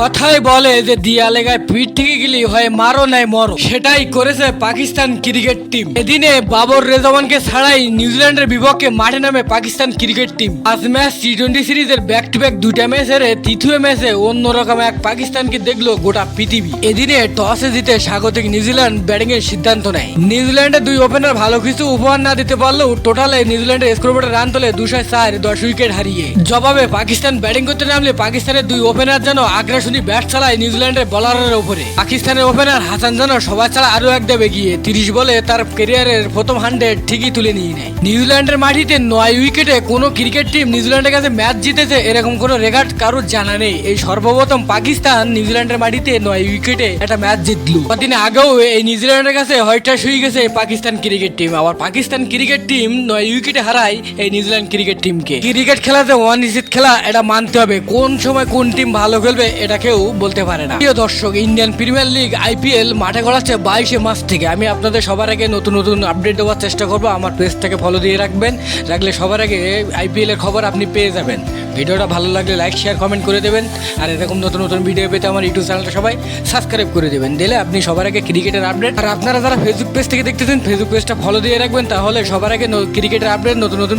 কথাই বলে যে দিয়ালে গায়ে পিঠ থেকে গেলি হয়, মারো নাই, মরো। সেটাই করেছে পাকিস্তান ক্রিকেট টিম। এদিনে বাবর রেজওয়ানকে ছাড়াই নিউজিল্যান্ডের বিপক্ষে মাঠে নামে পাকিস্তান ক্রিকেট টিম। আজ ম্যাচ টি টোয়েন্টি সিরিজের ব্যাক টু ব্যাক দুইটা ম্যাচ হেরে তৃতীয় ম্যাচে অন্যরকম এক পাকিস্তানকে দেখল গোটা পৃথিবী। এদিনে টসে জিতে স্বাগতিক নিউজিল্যান্ড ব্যাটিং এর সিদ্ধান্ত নেয়। নিউজিল্যান্ডের দুই ওপেনার ভালো কিছু উপহার না দিতে পারলেও টোটালে নিউজিল্যান্ডের স্কোরবোর্ডে রান তোলে দুশো চার, দশ উইকেট হারিয়ে। জবাবে পাকিস্তান ব্যাটিং করতে নামলে পাকিস্তানের দুই ওপেনার যেন আগ্রাসনী ব্যাট চালায় নিউজিল্যান্ডের বলারের উপরে পাকিস্তানের ওপেনার হাসান যেন সবার ছাড়া আরও এক দেবে গিয়ে। তিরিশ বলে তার ক্যারিয়ারের প্রথম হান্ড্রেড ঠিকই তুলে নিয়ে নেয়। নিউজিল্যান্ডের মাটিতে নয় উইকেটে কোনো ক্রিকেট টিম নিউজিল্যান্ডের কাছে ম্যাচ জিতেছে এরকম কোনো রেকর্ড কারোর জানা নেই। এই সর্বপ্রথম পাকিস্তান নিউজিল্যান্ডের মাটিতে নয় উইকেটে একটা ম্যাচ জিতলো। কদিন আগেও এই নিউজিল্যান্ডের কাছে হয়টা শুয়ে গেছে পাকিস্তান ক্রিকেট টিম। আবার পাকিস্তান ক্রিকেট টিম নয় উইকেটে হারায় এই নিউজিল্যান্ড ক্রিকেট টিমকে। ক্রিকেট খেলাতে ওয়ান নিশ্চিত খেলা, এটা মানতে হবে। কোন সময় কোন টিম ভালো খেলবে, এটা কেউ বলতে পারে না। প্রিয় দর্শক ইন্ডিয়ান প্রিমিয়ার লিগ আইপিএল মাঠে গড়াচ্ছে বাইশে মাস থেকে। আমি আপনাদের সবার আগে নতুন নতুন আপডেট দেওয়ার চেষ্টা করব। আমার পেজটাকে ফলো দিয়ে রাখবেন। রাখলে সবার আগে আইপিএল এর খবর আপনি পেয়ে যাবেন। ভিডিওটা ভালো লাগলে লাইক শেয়ার কমেন্ট করে দেবেন। আর এরকম নতুন নতুন ভিডিও পেতে আমার ইউটিউব চ্যানেলটা সবাই সাবস্ক্রাইব করে দেবেন। দিলে আপনি সবার আগে ক্রিকেটের আপডেট আর আপনারা যারা ফেসবুক পেজ থেকে দেখতেছেন ফেসবুক পেজটা ফলো দিয়ে রাখবেন। তাহলে সবার আগে ক্রিকেটের আপডেট নতুন নতুন